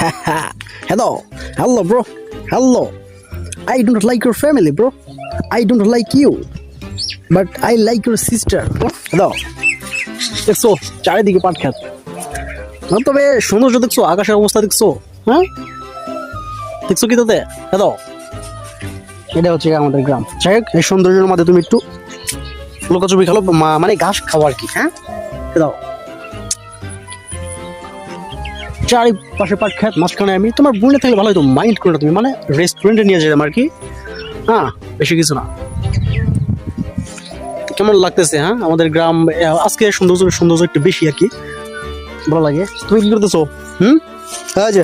Hello. Hello, bro. Hello. I don't like your family, bro. I don't like you. But I like your sister. Hello. দেখছ চারিদিকে পাট খেত না, তবে সৌন্দর্য দেখছ আকাশের অবস্থা দেখছ হ্যাঁ দেখছ কি তাতে হ্যালো এটা হচ্ছে আমাদের গ্রাম যাই হোক এই সৌন্দর্যের মধ্যে তুমি একটু লুকাচুপি খেলো মানে ঘাস খাওয়া আর কি হ্যাঁ দাও চারিপাশে পাট খেত, মাঝখানে আমি, তোমার বোনে থাকলে ভালো হতো মাইন্ড করে তুমি মানে রেস্টুরেন্টে নিয়ে যেতাম আর কি। হ্যাঁ বেশি কিছু না। কেমন লাগতেছে হ্যাঁ? আমাদের গ্রাম আজকে সৌন্দর্য সৌন্দর্য একটু বেশি আর কি। ভালো লাগে। তুমি কি করতেছো? হুম? হ্যাঁ যে,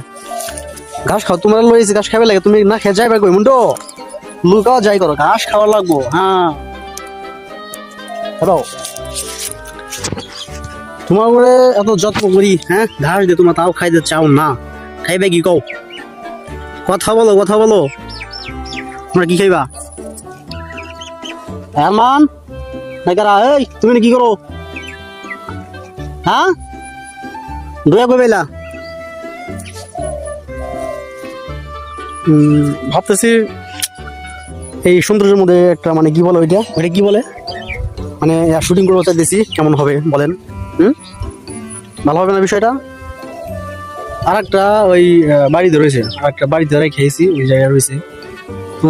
ঘাস খাও, তোমার লইছি ঘাস খাবে লাগে, তুমি না খেয়ে যাইবে কই, মুন্ডো? লুকাও যাই করো, ঘাস খাওয়া লাগবো হ্যাঁ। হ্যালো। তোমার করে এত যত্ন করি হ্যাঁ? ঘাস দিয়ে তোমার, তাও খাইতে চাও না। খাইবে কি কও? কথা বলো কথা বলো। তোমরা কি খাইবা? আরমান এই, তুমি কি করো? হ্যাঁ? দয়া কই বেলা ভাবতেছি এই সৌন্দর্যের মধ্যে একটা মানে কি বলে ওইটা? ওইটা কি বলে? মানে শুটিং করব চাইতেছি, কেমন হবে, বলেন। ভালো হবে না বিষয়টা? আর একটা ওই বাড়িতে রয়েছে। আর একটা বাড়িতে খেয়েছি ওই জায়গায় রয়েছে।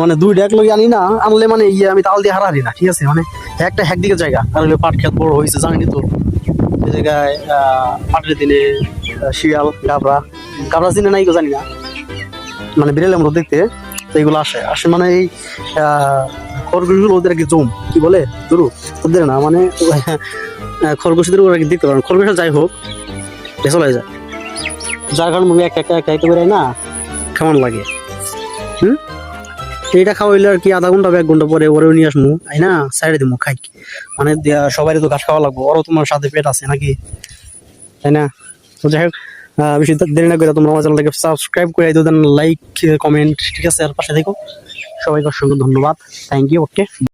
মানে দুই ডেক লই আনি না আনলে মানে ইয়ে আমি তাল দিয়ে হারালি না ঠিক আছে? মানে একটা একদিকে জায়গা। আর পাট খেত বড় হয়েছে জানি তো? এই জায়গায় পাটের দিনে শিয়াল গাবরা। গাবরা চিনে নাই জানি না। মানে বিড়ালের মতো দেখতে তো এগুলো আসে। আসে মানে এই আহ, খরগোশগুলো ওদের কি জম কি বলে? দুরু ওদের না মানে খরগোশদের ওরা কি দেখতে পারেন খরগোশ যাই হোক চলে যায় যার কারণে মুভি একটা একটা একটা একটা করে না? কেমন লাগে? হুম? এইটা খাওয়াইলে আর কি আধা ঘণ্টা বা এক ঘণ্টা পরে ওরেও নিয়ে আসমু তাই না? সাইডে দিমু খাই। মানে সবাই তো ঘাস খাওয়া লাগবো। ওরও তোমার সাথে পেট আছে নাকি? তাই না? তো যাই হোক বেশি দেরি না করে তোমরা আমার চ্যানেলটাকে সাবস্ক্রাইব করে দেন লাইক কমেন্ট ঠিক আছে? আর পাশে দেখো সবাইকে অসংখ্য ধন্যবাদ। Thank you okay